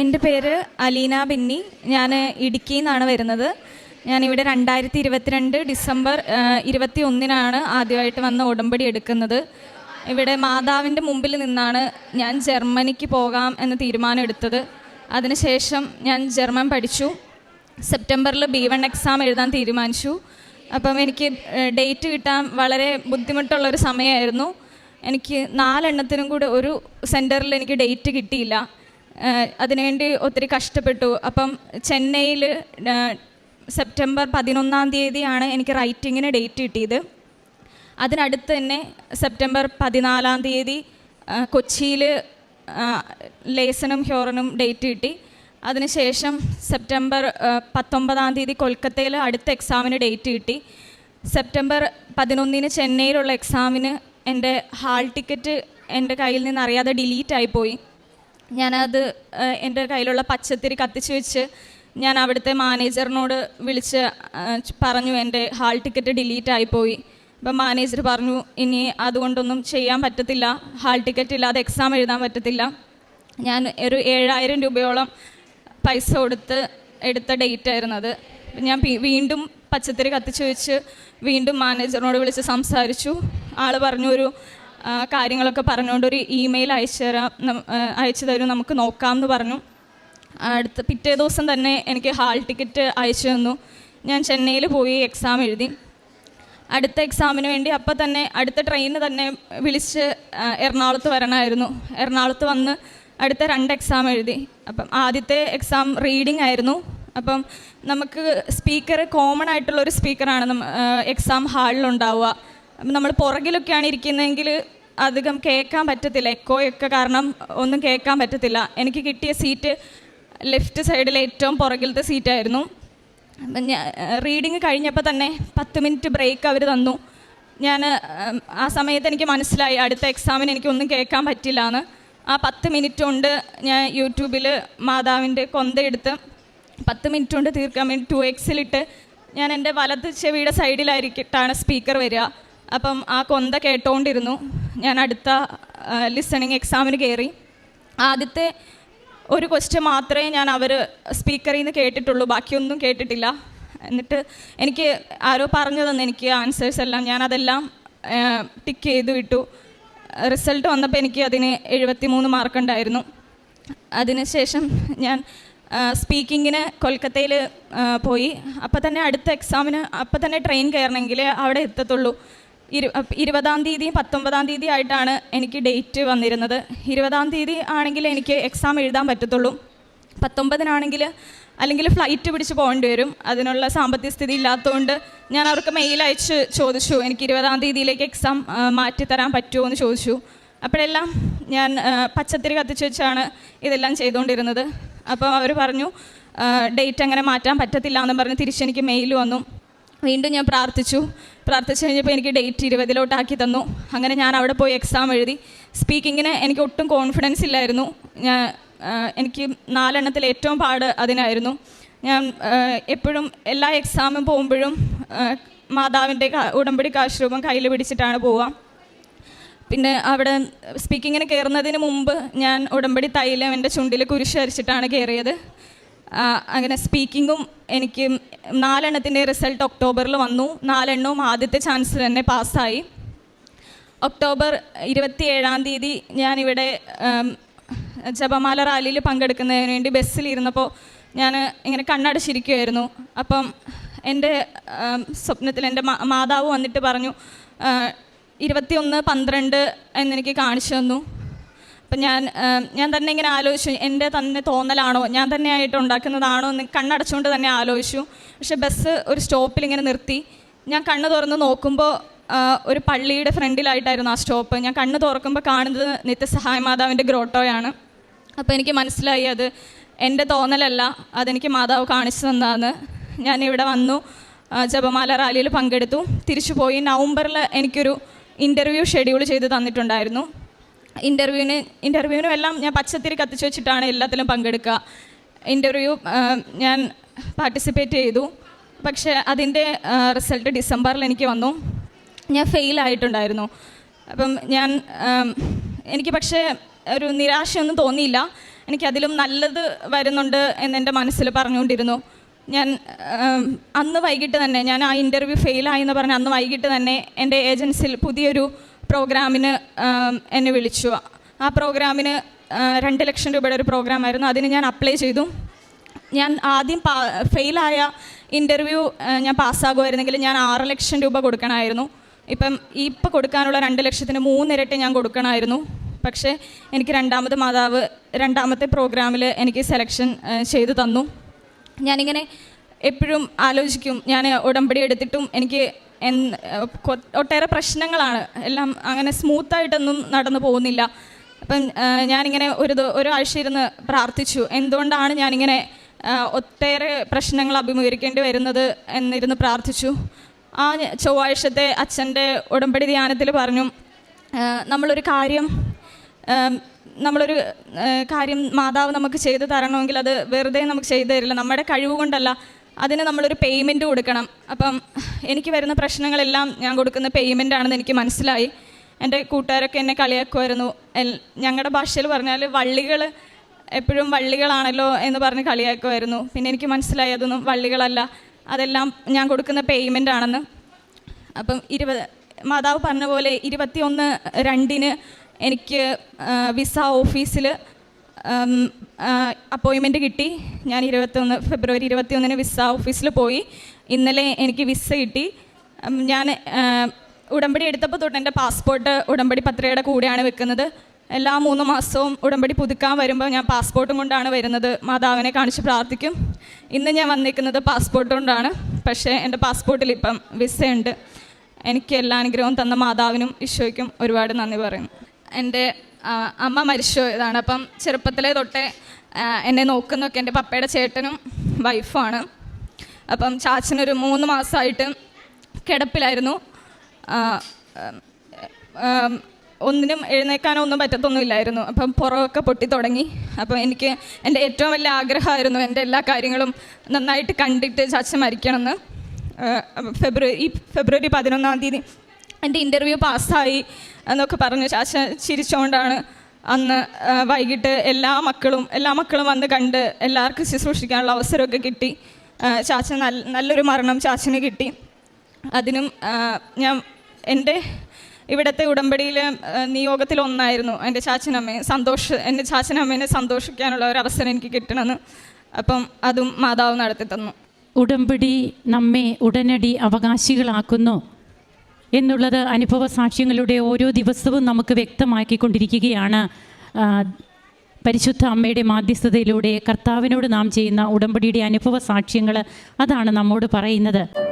എന്റെ പേര് അലീന ബിന്നി. ഞാൻ ഇടുക്കിയിൽ നിന്നാണ് വരുന്നത്. ഞാനിവിടെ രണ്ടായിരത്തി ഇരുപത്തിരണ്ട് ഡിസംബർ ഇരുപത്തി ഒന്നിനാണ് ആദ്യമായിട്ട് വന്ന് ഉടമ്പടി എടുക്കുന്നത്. ഇവിടെ മാതാവിന്റെ മുമ്പിൽ നിന്നാണ് ഞാൻ ജർമ്മനിക്ക് പോകാം എന്ന് തീരുമാനം എടുത്തത്. അതിനുശേഷം ഞാൻ ജർമ്മൻ പഠിച്ചു. സെപ്റ്റംബറിൽ ബി വൺ എക്സാം എഴുതാൻ തീരുമാനിച്ചു. അപ്പം എനിക്ക് ഡേറ്റ് കിട്ടാൻ വളരെ ബുദ്ധിമുട്ടുള്ള ഒരു സമയമായിരുന്നു. എനിക്ക് നാലെണ്ണത്തിനും കൂടെ ഒരു സെന്ററിൽ എനിക്ക് ഡേറ്റ് കിട്ടിയില്ല. അതിനുവേണ്ടി ഒത്തിരി കഷ്ടപ്പെട്ടു. അപ്പം ചെന്നൈയിൽ സെപ്റ്റംബർ പതിനൊന്നാം തീയതിയാണ് എനിക്ക് റൈറ്റിങ്ങിന് ഡേറ്റ് കിട്ടിയത്. അതിനടുത്ത് തന്നെ സെപ്റ്റംബർ പതിനാലാം തീയതി കൊച്ചിയിൽ ലേസനും ഹ്യോറനും ഡേറ്റ് കിട്ടി. അതിനുശേഷം സെപ്റ്റംബർ പത്തൊമ്പതാം തീയതി കൊൽക്കത്തയിൽ അടുത്ത എക്സാമിന് ഡേറ്റ് കിട്ടി. സെപ്റ്റംബർ പതിനൊന്നിന് ചെന്നൈയിലുള്ള എക്സാമിന് എന്റെ ഹാൾ ടിക്കറ്റ് എന്റെ കയ്യിൽ നിന്ന് അറിയാതെ ഡിലീറ്റ് ആയിപ്പോയി ഞാനത് എന്റെ കയ്യിലുള്ള പച്ചത്തിരി കത്തിച്ച് വെച്ച് ഞാൻ അവിടുത്തെ മാനേജറിനോട് വിളിച്ച് പറഞ്ഞു എന്റെ ഹാൾ ടിക്കറ്റ് ഡിലീറ്റ് ആയിപ്പോയി. അപ്പം മാനേജർ പറഞ്ഞു ഇനി അതുകൊണ്ടൊന്നും ചെയ്യാൻ പറ്റത്തില്ല. ഹാൾ ടിക്കറ്റ് ഇല്ലാതെ എക്സാം എഴുതാൻ പറ്റത്തില്ല. ഞാൻ ഒരു ഏഴായിരം രൂപയോളം പൈസ കൊടുത്ത് എടുത്ത ഡേറ്റ് ആയിരുന്നത് ഞാൻ വീണ്ടും പച്ചത്തിരി കത്തിച്ച് വെച്ച് വീണ്ടും മാനേജറിനോട് വിളിച്ച് സംസാരിച്ചു. ആൾ പറഞ്ഞു ഒരു കാര്യങ്ങളൊക്കെ പറഞ്ഞുകൊണ്ട് ഒരു ഇമെയിൽ അയച്ചു തരാം. അയച്ചു തരും. നമുക്ക് നോക്കാം എന്ന് പറഞ്ഞു. അടുത്ത പിറ്റേ ദിവസം തന്നെ എനിക്ക് ഹാൾ ടിക്കറ്റ് അയച്ചു തന്നു. ഞാൻ ചെന്നൈയിൽ പോയി എക്സാം എഴുതി. അടുത്ത എക്സാമിന് വേണ്ടി അപ്പം തന്നെ അടുത്ത ട്രെയിനിന് തന്നെ വിളിച്ച് എറണാകുളത്ത് വരണമായിരുന്നു. എറണാകുളത്ത് വന്ന് അടുത്ത രണ്ട് എക്സാം എഴുതി. അപ്പം ആദ്യത്തെ എക്സാം റീഡിംഗ് ആയിരുന്നു. അപ്പം നമുക്ക് സ്പീക്കർ കോമൺ ആയിട്ടുള്ളൊരു സ്പീക്കറാണ് എക്സാം ഹാളിലുണ്ടാവുക നമ്മൾ പുറകിലൊക്കെയാണ് ഇരിക്കുന്നതെങ്കിൽ അധികം കേൾക്കാൻ പറ്റത്തില്ല. എക്കോയൊക്കെ കാരണം ഒന്നും കേൾക്കാൻ പറ്റത്തില്ല. എനിക്ക് കിട്ടിയ സീറ്റ് ലെഫ്റ്റ് സൈഡിലെ ഏറ്റവും പുറകിലത്തെ സീറ്റായിരുന്നു. ഞാൻ റീഡിങ് കഴിഞ്ഞപ്പോൾ തന്നെ പത്ത് മിനിറ്റ് ബ്രേക്ക് അവർ തന്നു. ഞാൻ ആ സമയത്ത് എനിക്ക് മനസ്സിലായി അടുത്ത എക്സാമിന് എനിക്കൊന്നും കേൾക്കാൻ പറ്റില്ല എന്ന് ആ പത്ത് മിനിറ്റ് കൊണ്ട് ഞാൻ യൂട്യൂബിൽ മാതാവിന്റെ കൊന്തയെടുത്ത് പത്ത് മിനിറ്റ് കൊണ്ട് തീർക്കാൻ വേണ്ടി ടു എക്സിലിട്ട് ഞാൻ എന്റെ വലത് ചെവിയുടെ സൈഡിലായിരിക്കിട്ടാണ് സ്പീക്കർ വരിക. അപ്പം ആ കൊന്ത കേട്ടോണ്ടിരുന്നു. ഞാൻ അടുത്ത ലിസണിങ് എക്സാമിന് കയറി ആദ്യത്തെ ഒരു ക്വസ്റ്റ്യൻ മാത്രമേ ഞാൻ അവർ സ്പീക്കറിൽ നിന്ന് കേട്ടിട്ടുള്ളൂ. ബാക്കിയൊന്നും കേട്ടിട്ടില്ല. എന്നിട്ട് എനിക്ക് ആരോ പറഞ്ഞു തന്നെ എനിക്ക് ആൻസേഴ്സ് എല്ലാം ഞാൻ അതെല്ലാം ടിക്ക് ചെയ്തു വിട്ടു. റിസൾട്ട് വന്നപ്പോൾ എനിക്ക് അതിന് എഴുപത്തി മൂന്ന് മാർക്കുണ്ടായിരുന്നു അതിനുശേഷം ഞാൻ സ്പീക്കിങ്ങിന് കൊൽക്കത്തയിൽ പോയി. അപ്പോൾ തന്നെ അടുത്ത എക്സാമിന് അപ്പോൾ തന്നെ ട്രെയിൻ കയറണമെങ്കിൽ അവിടെ എത്തത്തുള്ളൂ. ഇരു ഇരുപതാം തീയതി പത്തൊമ്പതാം തീയതി ആയിട്ടാണ് എനിക്ക് ഡേറ്റ് വന്നിരുന്നത്. ഇരുപതാം തീയതി ആണെങ്കിൽ എനിക്ക് എക്സാം എഴുതാൻ പറ്റത്തുള്ളൂ. പത്തൊമ്പതിനാണെങ്കിൽ അല്ലെങ്കിൽ ഫ്ലൈറ്റ് പിടിച്ച് പോകേണ്ടി വരും. അതിനുള്ള സാമ്പത്തിക സ്ഥിതി ഇല്ലാത്തതുകൊണ്ട് ഞാൻ അവർക്ക് മെയിൽ അയച്ച് ചോദിച്ചു. എനിക്ക് ഇരുപതാം തീയതിയിലേക്ക് എക്സാം മാറ്റിത്തരാൻ പറ്റുമോ എന്ന് ചോദിച്ചു. അപ്പോഴെല്ലാം ഞാൻ പച്ചത്തിരി കത്തിച്ച് വെച്ചാണ് ഇതെല്ലാം ചെയ്തുകൊണ്ടിരുന്നത്. അപ്പം അവർ പറഞ്ഞു ഡേറ്റ് അങ്ങനെ മാറ്റാൻ പറ്റത്തില്ല എന്ന് പറഞ്ഞ് തിരിച്ചെനിക്ക് മെയിൽ വന്നു. വീണ്ടും ഞാൻ പ്രാർത്ഥിച്ചു. പ്രാർത്ഥിച്ചു കഴിഞ്ഞപ്പോൾ എനിക്ക് ഡേറ്റ് ഇരുപതിലോട്ടാക്കി തന്നു. അങ്ങനെ ഞാൻ അവിടെ പോയി എക്സാം എഴുതി. സ്പീക്കിങ്ങിന് എനിക്ക് ഒട്ടും കോൺഫിഡൻസ് ഇല്ലായിരുന്നു. ഞാൻ എനിക്ക് നാലെണ്ണത്തിൽ ഏറ്റവും പാട് അതിനായിരുന്നു. ഞാൻ എപ്പോഴും എല്ലാ എക്സാമും പോകുമ്പോഴും മാതാവിന്റെ ഉടമ്പടി കാശ്രൂപം കയ്യിൽ പിടിച്ചിട്ടാണ് പോവുക. പിന്നെ അവിടെ സ്പീക്കിങ്ങിന് കയറുന്നതിന് മുമ്പ് ഞാൻ ഉടമ്പടി തൈലം എന്റെ ചുണ്ടിൽ കുരിശ് വരച്ചിട്ടാണ് കയറിയത് അങ്ങനെ സ്പീക്കിങ്ങും എനിക്ക് നാലെണ്ണത്തിന്റെ റിസൾട്ട് ഒക്ടോബറിൽ വന്നു. നാലെണ്ണവും ആദ്യത്തെ ചാൻസ് തന്നെ പാസ്സായി ഒക്ടോബർ ഇരുപത്തി ഏഴാം തീയതി ഞാനിവിടെ ജപമാല റാലിയിൽ പങ്കെടുക്കുന്നതിന് വേണ്ടി ബസ്സിലിരുന്നപ്പോൾ ഞാൻ ഇങ്ങനെ കണ്ണടച്ചിരിക്കുമായിരുന്നു അപ്പം എന്റെ സ്വപ്നത്തിൽ എന്റെ മാതാവ് വന്നിട്ട് പറഞ്ഞു ഇരുപത്തിയൊന്ന് പന്ത്രണ്ട് എന്നെനിക്ക് കാണിച്ചു തന്നു. അപ്പം ഞാൻ ഞാൻ തന്നെ ഇങ്ങനെ ആലോചിച്ചു എന്റെ തന്നെ തോന്നലാണോ ഞാൻ തന്നെ ആയിട്ട് ഉണ്ടാക്കുന്നതാണോ എന്ന് കണ്ണടച്ചുകൊണ്ട് തന്നെ ആലോചിച്ചു. പക്ഷെ ബസ് ഒരു സ്റ്റോപ്പിൽ ഇങ്ങനെ നിർത്തി. ഞാൻ കണ്ണ് തുറന്ന് നോക്കുമ്പോൾ ഒരു പള്ളിയുടെ ഫ്രണ്ടിലായിട്ടായിരുന്നു ആ സ്റ്റോപ്പ്. ഞാൻ കണ്ണ് തുറക്കുമ്പോൾ കാണുന്നത് നിത്യസഹായ മാതാവിന്റെ ഗ്രോട്ടോയാണ്. അപ്പോൾ എനിക്ക് മനസ്സിലായി അത് എന്റെ തോന്നലല്ല അതെനിക്ക് മാതാവ് കാണിച്ചു തന്നതാണ് ഞാൻ ഇവിടെ വന്നു ജപമാല റാലിയിൽ പങ്കെടുത്തു. തിരിച്ചു പോയി നവംബറിൽ എനിക്കൊരു ഇന്റർവ്യൂ ഷെഡ്യൂൾ ചെയ്ത് തന്നിട്ടുണ്ടായിരുന്നു. ഇന്റർവ്യൂവിന് ഇന്റർവ്യൂവിനും എല്ലാം ഞാൻ പച്ചത്തിരി കത്തിച്ചു വെച്ചിട്ടാണ് എല്ലാത്തിലും പങ്കെടുക്കുക. ഇന്റർവ്യൂ ഞാൻ പാർട്ടിസിപ്പേറ്റ് ചെയ്തു. പക്ഷേ അതിന്റെ റിസൾട്ട് ഡിസംബറിൽ എനിക്ക് വന്നു. ഞാൻ ഫെയിൽ ആയിട്ടുണ്ടായിരുന്നു. അപ്പം ഞാൻ എനിക്ക് പക്ഷേ ഒരു നിരാശയൊന്നും തോന്നിയില്ല. എനിക്കതിലും നല്ലത് വരുന്നുണ്ട് എന്നെന്റെ മനസ്സിൽ പറഞ്ഞുകൊണ്ടിരുന്നു. ഞാൻ അന്ന് വൈകിട്ട് തന്നെ ഞാൻ ആ ഇന്റർവ്യൂ ഫെയിലായി എന്ന് പറഞ്ഞ് അന്ന് വൈകിട്ട് തന്നെ എന്റെ ഏജൻസിയിൽ പുതിയൊരു പ്രോഗ്രാമിന് എന്നെ വിളിച്ചു. ആ പ്രോഗ്രാമിന് രണ്ട് ലക്ഷം രൂപയുടെ ഒരു പ്രോഗ്രാമായിരുന്നു. അതിന് ഞാൻ അപ്ലൈ ചെയ്തു. ഞാൻ ആദ്യം പാ ഫെയിലായ ഇന്റർവ്യൂ ഞാൻ പാസ്സാകുമായിരുന്നെങ്കിൽ ഞാൻ ആറ് ലക്ഷം രൂപ കൊടുക്കണമായിരുന്നു. ഇപ്പം ഇപ്പം കൊടുക്കാനുള്ള രണ്ട് ലക്ഷത്തിന് മൂന്നിരട്ടി ഞാൻ കൊടുക്കണമായിരുന്നു. പക്ഷേ എനിക്ക് രണ്ടാമത് മാതാവ് രണ്ടാമത്തെ പ്രോഗ്രാമിൽ എനിക്ക് സെലക്ഷൻ ചെയ്തു തന്നു. ഞാനിങ്ങനെ എപ്പോഴും ആലോചിക്കും. ഞാൻ ഉടമ്പടി എടുത്തിട്ടും എനിക്ക് ഒട്ടേറെ പ്രശ്നങ്ങളാണ്. എല്ലാം അങ്ങനെ സ്മൂത്തായിട്ടൊന്നും നടന്നു പോകുന്നില്ല. അപ്പം ഞാനിങ്ങനെ ഒരു ഒരാഴ്ച ഇരുന്ന് പ്രാർത്ഥിച്ചു. എന്തുകൊണ്ടാണ് ഞാനിങ്ങനെ ഒട്ടേറെ പ്രശ്നങ്ങൾ അഭിമുഖീകരിക്കേണ്ടി വരുന്നത് എന്നിരുന്ന് പ്രാർത്ഥിച്ചു? ആ ചൊവ്വാഴ്ചത്തെ അച്ഛന്റെ ഉടമ്പടി ധ്യാനത്തിൽ പറഞ്ഞു നമ്മളൊരു കാര്യം നമ്മളൊരു കാര്യം മാതാവ് നമുക്ക് ചെയ്തു തരണമെങ്കിൽ അത് വെറുതെ നമുക്ക് ചെയ്തു തരില്ല. നമ്മുടെ കഴിവ് കൊണ്ടല്ല. അതിന് നമ്മളൊരു പേയ്മെന്റ് കൊടുക്കണം. അപ്പം എനിക്ക് വരുന്ന പ്രശ്നങ്ങളെല്ലാം ഞാൻ കൊടുക്കുന്ന പേയ്മെന്റ് ആണെന്ന് എനിക്ക് മനസ്സിലായി. എന്റെ കൂട്ടുകാരൊക്കെ എന്നെ കളിയാക്കുമായിരുന്നു. ഞങ്ങളുടെ ഭാഷയിൽ പറഞ്ഞാൽ വള്ളികൾ എപ്പോഴും വള്ളികളാണല്ലോ എന്ന് പറഞ്ഞ് കളിയാക്കുമായിരുന്നു. പിന്നെ എനിക്ക് മനസ്സിലായി അതൊന്നും വള്ളികളല്ല. അതെല്ലാം ഞാൻ കൊടുക്കുന്ന പേയ്മെന്റ് ആണെന്ന്. അപ്പം ഇരുപത് മാതാവ് പറഞ്ഞ പോലെ ഇരുപത്തിയൊന്ന് രണ്ടിന് എനിക്ക് വിസ ഓഫീസിൽ അപ്പോയിൻമെന്റ് കിട്ടി. ഞാൻ ഇരുപത്തൊന്ന് ഫെബ്രുവരി ഇരുപത്തിയൊന്നിന് വിസ ഓഫീസിൽ പോയി. ഇന്നലെ എനിക്ക് വിസ കിട്ടി. ഞാൻ ഉടമ്പടി എടുത്തപ്പോൾ തൊട്ട് എന്റെ പാസ്പോർട്ട് ഉടമ്പടി പത്രികയുടെ കൂടെയാണ് വെക്കുന്നത്. എല്ലാ മൂന്ന് മാസവും ഉടമ്പടി പുതുക്കാൻ വരുമ്പോൾ ഞാൻ പാസ്പോർട്ടും കൊണ്ടാണ് വരുന്നത്. മാതാവിനെ കാണിച്ച് പ്രാർത്ഥിക്കും. ഇന്ന് ഞാൻ വന്നിരിക്കുന്നത് പാസ്പോർട്ട് കൊണ്ടാണ്. പക്ഷേ എന്റെ പാസ്പോർട്ടിൽ ഇപ്പം വിസയുണ്ട് എനിക്ക് എല്ലാ അനുഗ്രഹവും തന്ന മാതാവിനും ഈശോയ്ക്കും ഒരുപാട് നന്ദി പറയുന്നു. എന്റെ അമ്മ മരിച്ചു ഇതാണ്. അപ്പം ചെറുപ്പത്തിലെ തൊട്ടേ എന്നെ നോക്കുന്നൊക്കെ എന്റെ പപ്പയുടെ ചേട്ടനും വൈഫാണ് അപ്പം ചാച്ചനൊരു മൂന്ന് മാസമായിട്ട് കിടപ്പിലായിരുന്നു. ഒന്നിനും എഴുന്നേക്കാനോ ഒന്നും പറ്റത്തൊന്നുമില്ലായിരുന്നു. അപ്പം പുറമൊക്കെ പൊട്ടി തുടങ്ങി. അപ്പം എനിക്ക് എന്റെ ഏറ്റവും വലിയ ആഗ്രഹമായിരുന്നു എന്റെ എല്ലാ കാര്യങ്ങളും നന്നായിട്ട് കണ്ടിട്ട് ചാച്ച മരിക്കണമെന്ന്. ഫെബ്രുവരി ഈ ഫെബ്രുവരി പതിനൊന്നാം തീയതി എന്റെ ഇന്റർവ്യൂ പാസ്സായി എന്നൊക്കെ പറഞ്ഞ് ചാച്ച ചിരിച്ചുകൊണ്ടാണ് അന്ന് വൈകിട്ട് എല്ലാ മക്കളും എല്ലാ മക്കളും വന്ന് കണ്ട് എല്ലാവർക്കും ശുശ്രൂഷിക്കാനുള്ള അവസരമൊക്കെ കിട്ടി. ചാച്ച നല്ല നല്ലൊരു മരണം ചാച്ചന് കിട്ടി. അതിനും ഞാൻ എന്റെ ഇവിടുത്തെ നിയോഗത്തിലൊന്നായിരുന്നു നിയോഗത്തിൽ ഒന്നായിരുന്നു എന്റെ ചാച്ചനമ്മയെ സന്തോഷ എന്റെ ചാച്ചനമ്മേനെ സന്തോഷിക്കാനുള്ള ഒരു അവസരം എനിക്ക് കിട്ടണമെന്ന്. അപ്പം അതും മാതാവ് നടത്തി തന്നു ഉടമ്പടി നമ്മെ ഉടനടി അവകാശികളാക്കുന്നു. എന്നുള്ളത് അനുഭവ സാക്ഷ്യങ്ങളുടെ ഓരോ ദിവസവും നമുക്ക് വ്യക്തമാക്കിക്കൊണ്ടിരിക്കുകയാണ്. പരിശുദ്ധ അമ്മയുടെ മാധ്യസ്ഥതയിലൂടെ കർത്താവിനോട് നാം ചെയ്യുന്ന ഉടമ്പടിയുടെ അനുഭവ സാക്ഷ്യങ്ങൾ അതാണ് നമ്മോട് പറയുന്നത്.